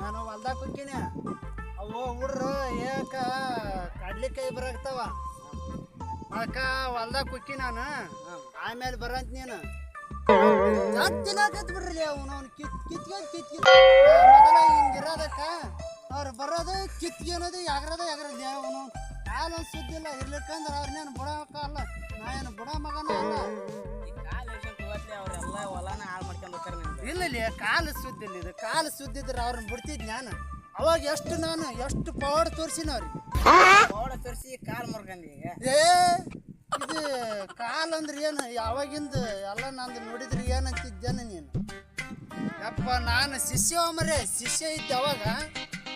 ನಾನು ಹೊಲ್ದಾಗ ಕುಕ್ಕಿನ ಅವು ಹುಡ್ರು ಏಕ ಕಡ್ಲಿಕಾಯಿ ಬರಾಗ್ತಾವ ಅದಕ್ಕ ಹೊಲ್ದಾಗ ಕುಕ್ಕಿ ನಾನು. ಆಮೇಲೆ ಬರಂತ ನೀನು. ಜಾಸ್ತಿನಾಕತ್ ಬಿಡ್ರಿ ಅವನು. ಅವ್ನು ಕಿತ್ ಕಿತ್ಕೊಂಡ್ ಕಿತ್ಕಿ ಮೊದಲ ಹಿಂಗಿರೋದಕ್ಕ ಅವ್ರು ಬರೋದು ಕಿತ್ಕೊಳೋದು ಯಾಗ್ರದ ಯಾಗ್ರದ ಅವನು. ಕಾಲ ಸುದ್ದಿ ಇಲ್ಲ ಇರ್ಲಿಕ್ಕಂದ್ರೆ ಅವ್ರನ್ನೇನು ಅಲ್ಲ. ನಾ ಏನು ಬುಡ ಮಗನ ಅಲ್ಲ. ಅವ್ರೆಲ್ಲ ಹೊಲನ ಹಾಳು ಮಾಡ್ಕೊಂಡ್ ಹೋಗ್ತಾರ ನಿಮ್ಗೆ ಇಲ್ಲ ಇಲ್ಲಿ ಕಾಲು ಸುದ್ದಿ ಇಲ್ಲ ಇದು. ಕಾಲು ಸುದ್ದಿದ್ರೆ ಅವ್ರನ್ನ ಬಿಡ್ತಿದ್ ನಾನು. ಅವಾಗ ಎಷ್ಟು ನಾನು, ಎಷ್ಟು ಪವಾಡ ತೋರಿಸಿನ ಅವ್ರಿಗೆ. ಪೌಡ ತೋರಿಸಿ ಕಾಲ್ ಮುರ್ಗಂಡಿ ಏ, ಇದು ಕಾಲ್ ಅಂದ್ರೆ ಏನು? ಯಾವಾಗಿಂದ ಎಲ್ಲ ನಂದು ನೋಡಿದ್ರೆ ಏನಂತಿದ್ದೇನೆ ನೀನು? ಯಪ್ಪ, ನಾನು ಶಿಷ್ಯ ಮರೆ ಶಿಷ್ಯ ಇದ್ದೆ ಅವಾಗ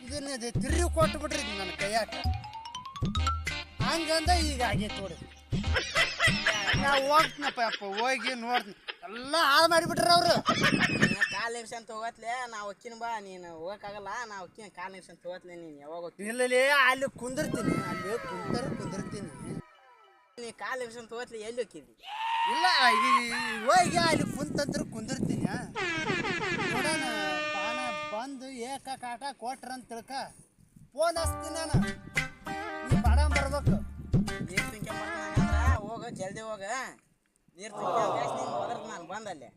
ಇದನ್ನ ಇದು ತಿರುಗಿ ಕೊಟ್ಟು ಬಿಡ್ರಿ ನನ್ನ ಕೈಯಾಕ ಹಂಗಂದ ಈಗ ಆಗೈತೆ ನೋಡಿ. ನಾ ಹೋಗ್ತೀನಪ್ಪ, ಯಪ್ಪ, ಹೋಗಿ ನೋಡ್ತೀನಿ. ಎಲ್ಲ ಹಾಳು ಮಾಡಿಬಿಟ್ರ ಅವರು. ಕಾಲು ನಿಮಿಷ ಅಂತ ಹೋಗತ್ಲೆ ನಾ ಒಕ್ಕಿನ ಬಾ ನೀನು ಹೋಗಕ್ಕಾಗಲ್ಲ ನಾ ಒಕ್ಕಿನ ಕಾಲ್ ಅಂತ ಹೋಗತ್ಲೆ ನೀನು ಯಾವಾಗ ಇಲ್ಲೇ ಇಲ್ಲಲೇ ಅಲ್ಲಿ ಕುಂದಿರ್ತೀನಿ ಅಲ್ಲಿ ಕುಂತರ ಕುಂದಿರ್ತೀನಿ. ನೀ ಕಾಲ್ ಅಂತ ಹೋಗತ್ಲೆ ಎಲ್ಲಿ ಹೋಗಿದ್ದಿ ಇಲ್ಲ ಹೋಗಿ ಅಲ್ಲಿ ಕುಂತಂದ್ರೆ ಕುಂದಿರ್ತೀನಿ. ನೋಡೋಣ ಬಾಣ ಬಂದು ಏಕ ಕಾಟ ಕೊಟ್ರ ಅಂತ ತಿಳ್ಕ ಫೋನ್ ಹಚ್ತೀನಿ ನಾನು. ನೀ ಬಾಡ ಬರ್ಬೇಕು. ಹೋಗ ಜಲ್ದಿ ಹೋಗ. ನೀರು ನೀನು ಹೋದ್ರದ್ ನಾನು ಬಂದಲ್ಲಿ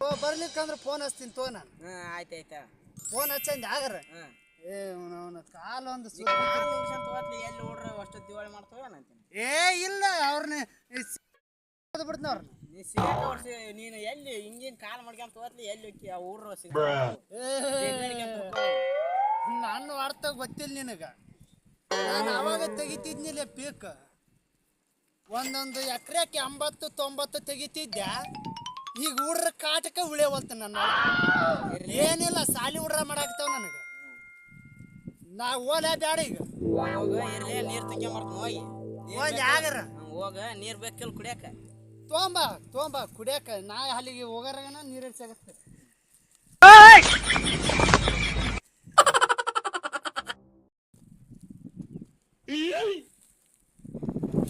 ಓ ಬರ್ಲಿಕ್ಕಂದ್ರೆ ಫೋನ್ ಹಚ್ತೀನಿ ತೋ ನಾನು ಹ್ಞೂ ಆಯ್ತು ಆಯ್ತಾ ಫೋನ್ ಹಚ್ಚಂದು ಆಗರ ಹ್ಞೂ ಏ ಅವನ ಕಾಲು ಒಂದು ಎಲ್ಲಿ ಹುಡ್ರ ಅಷ್ಟು ದಿವಾಳಿ ಮಾಡ್ತಾವ ಅಂತೀನಿ? ಏ ಇಲ್ಲ ಅವ್ರನ್ನ ಬಿಡ್ತೀನಿ ಅವ್ರನ್ನ ನೀ ಸಿಗಾಕ ವರ್ಷ ನೀನು ಎಲ್ಲಿ ಹಿಂಗಿನ ಕಾಲ್ ಮಾಡ್ಕೊಂತ ಹೋತ್ಲಿ ಎಲ್ಲಿ ಹೋಗಿ ಆ ಊರ್ರ ಸಿಗ ನನ್ನ ಅರ್ಥ ಗೊತ್ತಿಲ್ಲ ನಿನಗ. ನಾನು ಅವಾಗ ತೆಗಿತಿದ್ನಿಲ್ಲ ಪೀಕ್. ಒಂದೊಂದು ಎಕರೆಕ್ಕೆ ಎಂಬತ್ತು ತೊಂಬತ್ತು ತೆಗಿತಿದ್ದ. ಈಗ ಹುಡ್ರ ಕಾಟಕ್ಕೆ ಉಳಿಯವಲ್ತು ನನ್ನ ಏನಿಲ್ಲ ಸಾಲಿ ಹುಡ್ರ ಮಾಡಾಕ್ತಾವ ನನಗೆ. ನಾ ಓಲೆ ಬ್ಯಾಡ ಈಗ. ಹೋಗ ಇರ್ಲಿ ನೀರು ತಂಗಿ ನೀರ್ ಹೋಗಿ ಹ್ಮ್, ಹೋಗ ನೀರ್ ಬೇಕಿಲ್ಲ ಕುಡಿಯಕ? ತೊಂಬ ತೊಂಬ ಕುಡಿಯಕ. ನಾ ಅಲ್ಲಿಗೆ ಹೋಗಾರಗನ ನೀರು ಸಿಗತ್ತೆ.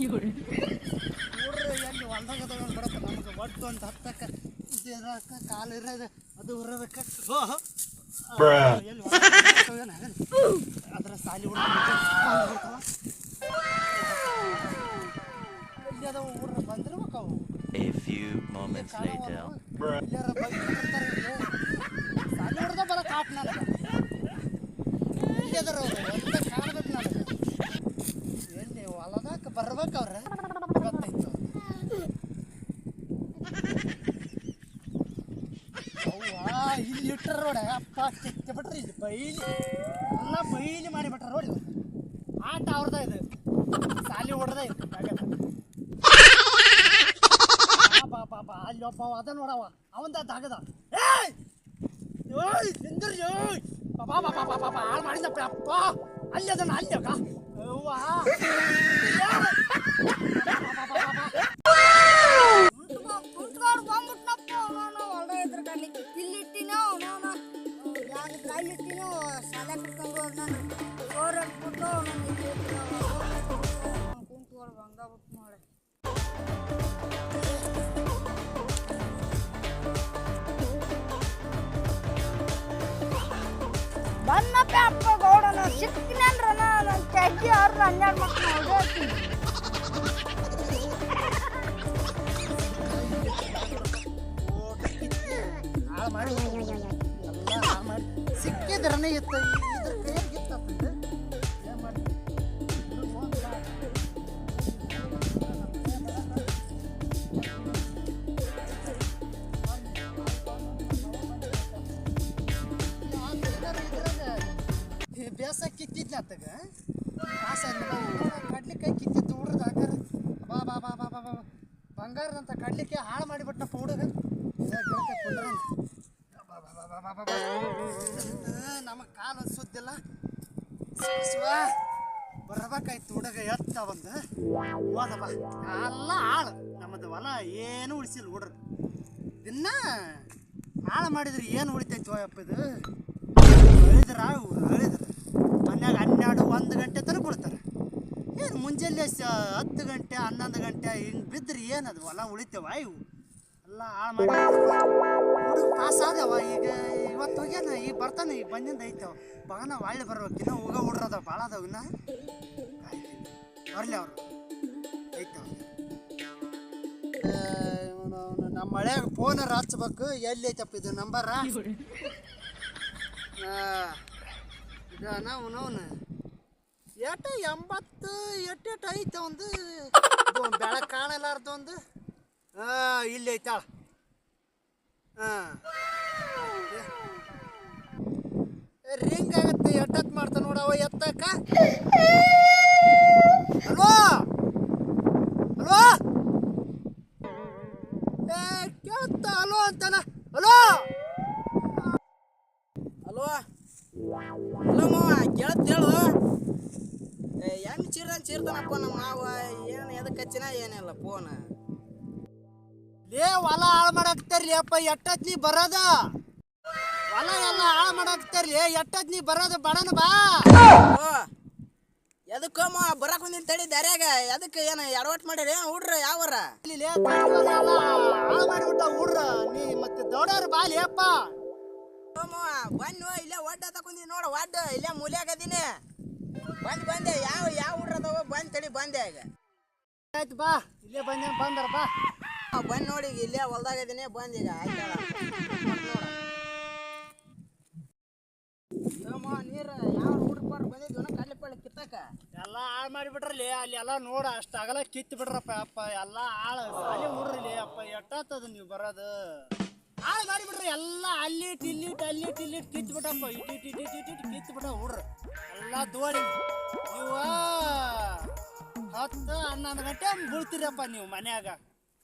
ನೋಡ್ರಿ ಎಲ್ಲಿ ಹೊಲ್ದಾಗ ತಗೊಂಡು ಬರಪ್ಪ ನಮ್ಗೆ ಒಟ್ಟು ಒಂದು ಹತ್ತಕ್ಕ ಇದ್ರಾಕ ಕಾಲು ಇರೋದು ಅದು ಹಾಗಲ್ಲ. ಅದ್ರ ಸಾಲಿ ಎಲ್ಲಿ ಅದಾವ ಊರ ಬಂದಿರ್ಬೇಕು ಅವು A few moments later. ಇಲ್ಲಿ. ಸಾಲಿ ಹುಡ್ದ ಬರ ಕಾಟ್ ನನಗೆ ಅದಾರ ಅಂತ ಕಾಣ್ಬೇಕು ನನಗೆ ಎಲ್ಲಿ ಹೊಲದಾಗ ಬರ್ಬೇಕು ಅವ್ರೆ. ಗೊತ್ತಾಯ್ತು. ಅವ್ವಾ, ಇಲ್ಲಿ ಇಟ್ಟರ ನೋಡ ಅಪ್ಪ ಚಿಕ್ಕ ಬಿಟ್ರಿ ಇಲ್ಲಿ ಬೈಲಿ. ಎಲ್ಲ ಬೈಲಿ ಮಾಡಿ ಬಿಟ್ರ ನೋಡಿ ಆಟ ಅವ್ರದ ಇದು. ಸಾಲಿ ಹೊಡೆದ ಇದು. ಬಾ ಅಲ್ಲಿ ಅದ ನೋಡವ. ಅವಂದ ತಗದ ಏಯ್! ಅಪ್ಪಾ ಬಾ ಬಾ ಬಾ ಬಾ ಬಾ ಹಾಳು ಮಾಡಿದಪ್ಪ ಅಪ್ಪ. ಅಲ್ಲಿ ಅದನ್ನ, ಅಲ್ಲಿ ಅಕ್ಕ ಬನ್ನಪ್ಪ ಅಪ್ಪ ಗೌಡನ ಸಿಕ್ತೀನಿ ಅಂದ್ರ ನನ್ನ ಚಡ್ಡಿ ಅವ್ರನ್ನ ಹನ್ನೆರಡು ಮಕ್ಕಳು ಹೊಡೆಯೋತೀನಿ ಹಾಳು ಮಾಡಿ ಎಲ್ಲ ಹಾಳು ಮಾಡಿ ಸಿಕ್ಕಿದ್ರನೇ ಇತ್ತು ಇದ್ರ ಕೈಯಾಗ ಇತ್ತು ಏನು ಮಾಡಿ ಬೇಸ ಕಿತ್ತಿದ್ಲ ಅತ್ತಗ ಕಾಸ ಕಡ್ಲಿಕಾಯಿ ಕಿತ್ತಿದ್ದು ಹುಡ್ರದ್ದು ಹಾಕಾರ ಬಾ ಬಾ ಬಾ ಬಾ ಬಾ ಬಾ ಬಂಗಾರದಂತ ಕಡ್ಲಿಕ್ಕೆ ಹಾಳು ಮಾಡಿಬಿಟ್ಟ ಹುಡುಗ. ನಮ್ಮ ಕಾಲ ಸುದ್ದಿಲ್ಲ. ಬರ್ಬೇಕಾಯ್ತು ಹುಡುಗ, ಎತ್ತ ಬಂದು. ಹೋದಪ್ಪ ಎಲ್ಲ ಹಾಳು. ನಮ್ಮದು ಹೊಲ ಏನು ಉಳಿಸಿಲ್ಲ ಹುಡ್ರ. ದಿನ ಹಾಳು ಮಾಡಿದ್ರೆ ಏನು ಉಳಿತೈತಿ ಹೋಯಪ್ಪ ಇದು? ಅಳಿದ್ರ ಅಳಿದ್ರ ಮನ್ಯಾಗ ಹನ್ನೆರಡು, ಒಂದು ಗಂಟೆ ತನಕ ಬಿಡ್ತಾರೆ ಏನು ಮುಂಜಾನೆ ಹತ್ತು ಗಂಟೆ, ಹನ್ನೊಂದು ಗಂಟೆ ಹಿಂಗೆ ಬಿದ್ದರೆ ಏನದು? ಹೊಲ ಉಳಿತೇವ? ಇವು ಎಲ್ಲ ಹಾಳು ಮಾಡಿ ಆದವ ಈಗ ಇವತ್ತು ಹೋಗ್ಯಾನ, ಈಗ ಬರ್ತಾನೆ, ಈಗ ಬಂದಿಂದ ಐತವ. ಬಗನ ಒಳ್ಳೆ ಬರ್ಬೇಕು. ಇನ್ನ ಹೋಗ ಹುಡ್ರದ ಭಾಳ ಅದಾವ ಇನ್ನ. ಬರ್ಲಿ ಅವರು. ಐತವ. ನಮ್ಮ ಮಳೆಯಾಗ ಫೋನರ ಹಚ್ಬೇಕು. ಎಲ್ಲಿ ಐತಪ್ಪ ಇದು ನಂಬರ ಇದು ನಾವು ಎಟ ಎಂಬತ್ತು ಎಟ್ಟು ಎಟ್ಟು ಐತೆ ಒಂದು. ಬೆಳಕು ಕಾಣಲಾರ್ದು ಒಂದು. ಹಾಂ ಇಲ್ಲಿ ಐತಾಳ ಹಾಂ ರಿಂಗ್ ಆಗತ್ತೆ ಎಟ್ಟತ್ ಮಾಡ್ತಾ ನೋಡವ ಎತ್ತಕ್ಕ. ಹೆಂಗ್ ಚೀರ್ದಂಗ್ ಚೀರ್ತಾನಪ್ಪ ನಮ್ಮ ಮಾವ ಏನು ಎದಕ್ಕೆ ಹಚ್ಚಿನ ಏನಿಲ್ಲ ಫೋನ್ ಲೇ ಹೊಲ ಹಾಳು ಮಾಡಾಕ್ತಾರ್ಲಿ ಅಪ್ಪ ಎಟ್ಟತ್ ನೀ ಬರೋದ? ಹೊಲ ಎಲ್ಲ ಹಾಳು ಮಾಡಾಕ್ತಾರ್ಲಿ ಎಟ್ಟತ್ ನೀ ಬರೋದ? ಬಡನ ಬಾ. ಎದಕ್ಕ ಮಾವ ಬರಕ್ ಬಂದಿನ ತಡಿ ದಾರ್ಯಾಗ. ಎದಕ್ಕೆ ಏನು ಎಡವಟ್ ಮಾಡಿರಿ? ಏನ್ ಹುಡ್ರ ಯಾವರ? ಇಲ್ಲಿ ಹಾಳು ಮಾಡಿಬಿಟ್ಟ ಹುಡ್ರ. ನೀ ಮತ್ತೆ ದೌಡವ್ರ ಬಾಲಿ ಅಪ್ಪ. ಮಾವ ಬನ್ನು ಇಲ್ಲೇ ಒಡ್ಡ ತಕೊಂಡಿ ನೋಡ ಒಡ್ಡ ಇಲ್ಲೇ ಮೂಲ್ಯಾಗ ಅದೀನಿ. ಬಂದ್ ಬಂದೆ ಯಾವ ಯಾವ ಹುಡ್ರ ಅದಾವ ಬಂದ್ ತಡಿ ಬಂದೆ ಈಗ ಆಯ್ತು ಬಾ. ಇಲ್ಲೇ ಬಂದೆ ಬಂದರ ಬಾ. ಬಂದ್ ನೋಡಿ ಇಲ್ಲೇ ಹೊಲ್ದಾಗ ಇದೀನಿ ಬಂದ್ ಈಗ ನೀರು ಯಾವ ಹುಡ್ರ ಪಾರ್ ಬಂದಿದ್ವಿ ಕಡ್ಲೆ ಪಳ್ಳಿ ಕಿತ್ತಾಕ? ಎಲ್ಲ ಹಾಳು ಮಾಡಿಬಿಟ್ರಲ್ಲಿ ಅಲ್ಲಿ ಎಲ್ಲ ನೋಡ ಅಷ್ಟು ಅಗಲ ಕಿತ್ತು ಬಿಡ್ರಪ್ಪ ಅಪ್ಪ ಎಲ್ಲ ಹಾಳು. ಅಲ್ಲಿ ಹುಡ್ರಲ್ಲಿ ಅಪ್ಪ ಎಟ್ಟಾತದ ನೀವು ಬರೋದು? ಹಾಳು ಮಾಡಿಬಿಟ್ರಿ ಎಲ್ಲ ಅಲ್ಲಿ ಇಟ್ಟು ಅಲ್ಲಿ ಟಿ ಇಲ್ಲಿ ಇಟ್ಟು ಕಿತ್ತು ಬಿಟ್ಟಪ್ಪ ಇಟ್ಟು ಇಟ್ಟು ಇಟ್ಟು ಇಟ್ಟು ಕಿತ್ತು ಬಿಟ್ಟ ಹುಡ್ರು ಎಲ್ಲ ದೋಡಿ ನೀವು ಹತ್ತು ಹನ್ನೊಂದು ಗಂಟೆ ಬೀಳ್ತೀರಪ್ಪ ನೀವು ಮನ್ಯಾಗ.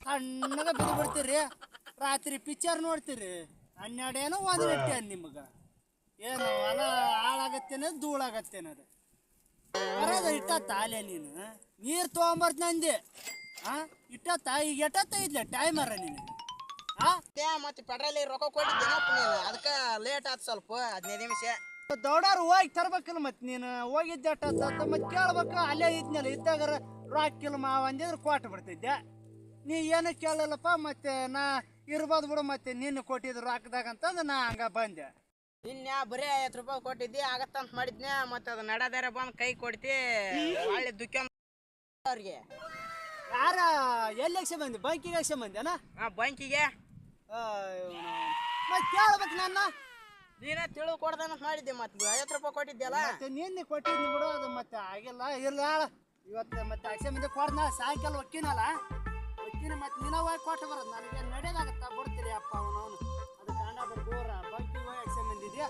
ಸಣ್ಣಗ ಬಿದ್ದು ಬಿಡ್ತೀರಿ. ರಾತ್ರಿ ಪಿಕ್ಚರ್ ನೋಡ್ತೀರಿ. ಹನ್ನೆರಡೇನೋ ಒಂದು ಗಂಟೆ ನಿಮ್ಗೆ. ಏನು ಹೊಲ ಹಾಳಾಗತ್ತೇನದು ಧೂಳಾಗತ್ತೇನದು ಬರೋದು ಇಟ್ಟತ್ತ ಅಲೆ ನೀನು ನೀರು ತೊಗೊಂಬರ್ತ ನಂದಿ. ಹಾ ಇಟ್ಟತ್ತ ಈಗ ಎಟ್ಟತ್ತ ಟೈಮ್ ಟೈಮರ ನೀನು ಹಾ ಮತ್ತೆ ಮತ್ತೆ ಪೆಟ್ರೋಲ್ ರೊಕ್ಕ ಕೊಟ್ಟಿದ್ದೇನಪ್ಪ ನೀನು? ಅದಕ್ಕೆ ಲೇಟ್ ಆಯ್ತು ಸ್ವಲ್ಪ, ಹದಿನೈದು ನಿಮಿಷ. ದೌಡಾರು ಹೋಗಿ ತರ್ಬೇಕಲ್ಲ ಮತ್ ನೀನು? ಹೋಗಿದ್ದೆ ಮತ್ ಮತ್ತೆ ಕೇಳ್ಬೇಕು. ಅಲ್ಲೇ ಇದ್ನಲ್ಲ ಇದ್ದಾಗರ ರಾಕಿಲ್ ಮಾವ ಅಂದಿದ್ರೆ ಕೊಟ್ಟು ಬಿಡ್ತಿದ್ದೆ. ನೀ ಏನು ಕೇಳಲ್ಲಪ್ಪ ಮತ್ತೆ ನಾ ಇರ್ಬೋದು ಬಿಡು ಮತ್ತೆ ನಿನ್ನ ಕೊಟ್ಟಿದ್ರು ರೊಕ್ಕದಾಗ ಅಂತಂದು ನಾ ಹಂಗ ಬಂದೆ. ನಿನ್ನೆ ಬರೀ ಐವತ್ತು ರೂಪಾಯಿ ಕೊಟ್ಟಿದ್ದಿ ಆಗತ್ತಂತ ಮಾಡಿದ್ನೆ ಮತ್ತೆ ಅದು ನಡದಾರ ಬಂದು ಕೈ ಕೊಡ್ತಿ ಒಳ್ಳೆ ದುಃಖ ಅವ್ರಿಗೆ. ಯಾರ ಎಲ್ಲಿ ಯಕ್ಷ ಬಂದಿ? ಬ್ಯಾಂಕಿಗೆ ಯಕ್ಷ ಬಂದೆನಾ? ಆ ಬ್ಯಾಂಕಿಗೆ ಮತ್ತೆ ಕೇಳ್ಬೇಕು ನನ್ನ. ನೀನೇ ತಿಳು ಕೊಡ್ದನ ಮಾಡಿದ್ದೆ ಮತ್ತೆ ಐವತ್ತು ರೂಪಾಯಿ ಕೊಟ್ಟಿದ್ದೆಲ್ಲ. ಮತ್ತೆ ನಿನ್ನೆ ಕೊಟ್ಟಿದ್ನಿ ಬಿಡು, ಅದು ಮತ್ತೆ ಆಗಿಲ್ಲ ಇಲ್ಲ ಇವತ್ತು ಮತ್ತೆ ಅಕ್ಷಯ ಮುಂದೆ ಕೊಡ್ದ ಸಾಯಂಕಾಲ ಒಕ್ಕಿನಲ್ಲ. ಒಕ್ಕಿನ ಮತ್ತೆ ನೀನ ಹೋಗಿ ಕೊಟ್ಟು ಬರೋದು. ನನಗೆ ನಡೆಯೋದಾಗತ್ತ ಬಿಡ್ತೀರಿ ಅಪ್ಪ ಅವನವನು ಅದು ಕಾಂಡ ದೂರ ಬೈಕಿ ಹೋಗಿ ಅಕ್ಷಯ ಬಂದಿದ್ಯಾ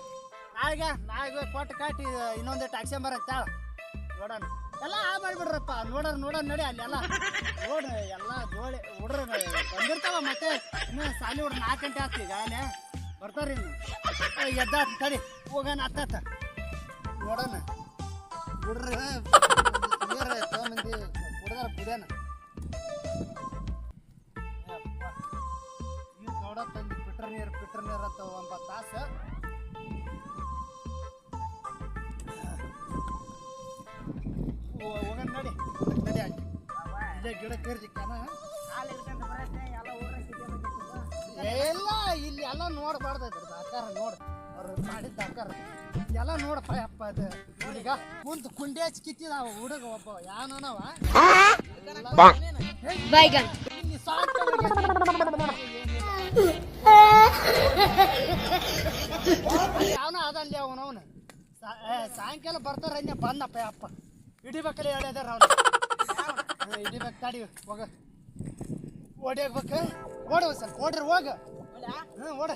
ನಾಳೆಗೆ ನಾಳೆಗೆ ಕೊಟ್ಟು ಕಾಟಿ ಇನ್ನೊಂದು ಅಕ್ಷಯ ಬರತ್ತ ನೋಡೋಣ. ಎಲ್ಲ ಆ ಮಾಡಿಬಿಡ್ರಪ್ಪ. ನೋಡೋಣ ನೋಡೋಣ, ನಡಿ ಅಲ್ಲೆಲ್ಲ ನೋಡ್ರಿ ಎಲ್ಲ ಜೋಳಿ ಹುಡ್ರು ಬಂದಿರ್ತಾವ ಮತ್ತೆ. ಇನ್ನು ಸಾಲಿ ಹುಡ್ರಿ ನಾಲ್ಕು ಗಂಟೆ ಆಗ್ತಿ ಈಗ ಅಲ್ಲೇ. ಬರ್ತಾರ ಎದ್ದ ತಡಿ ಹೋಗೋಣ ಅತ್ತ ನೋಡೋಣ. ಹುಡ್ರ ಮಂದಿ? ಹುಡುಗರ ಕುಡಿಯೋಣ ದೊಡ್ಡ ತಂದು ಬಿಟ್ರ ನೀರು ಬಿಟ್ರ ನೀರು ಅಂತ ಒಂಬತ್ತು ತಾಸು. ಹೋಗೋಣ ನಡಿ. ನಡಿ ಆಯ್ತು ಇಲ್ಲೇ ಗಿಡ ಕರ್ಜಿಕ್ಕನ ಕಾಲು ಎಲ್ಲ ನೋಡಬಾರ್ದು ಇದ್ರದ್ದು ಆಕಾರ ನೋಡು. ಅವ್ರು ಮಾಡಿದ್ದ ಆಕಾರ. ಎಲ್ಲ ನೋಡಪ್ಪ ಅಪ್ಪ ಅದು. ಈಗ ಕುಂತು ಕುಂಡೇಚ್ ಕಿತ್ತಿದ ಹುಡುಗ ಒಬ್ಬ. ಯಾನವ ಬೈಗನ್ ಯಾವನ ಅದಲ್ಲಿ ಅವನವನು ಸಾಯಂಕಾಲ ಬರ್ತಾರ ಅಂದೆ ಬಂದಪ್ಪ ಅಪ್ಪ ಹಿಡಿಬೇಕಲ್ಲ ಹೇಳ್ಯದಾರ ಅವನು ಹಿಡಿಬೇಕು ತಡಿ ಹೋಗ. ಓಡಿಯಾಗ್ಬೇಕು ಓಡುವ ಸರ್ ಓಡ್ರಿ ಹೋಗ. ಹ್ಞೂ ಓಡ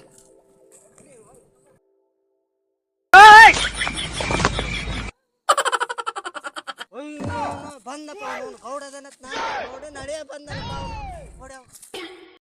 ಬಂದಪ್ಪ ಅವನು ಗೌಡದನತ್ ನಾನು ಗೌಡ ನಡೆಯ ಬಂದನಪ್ಪ ಅವನು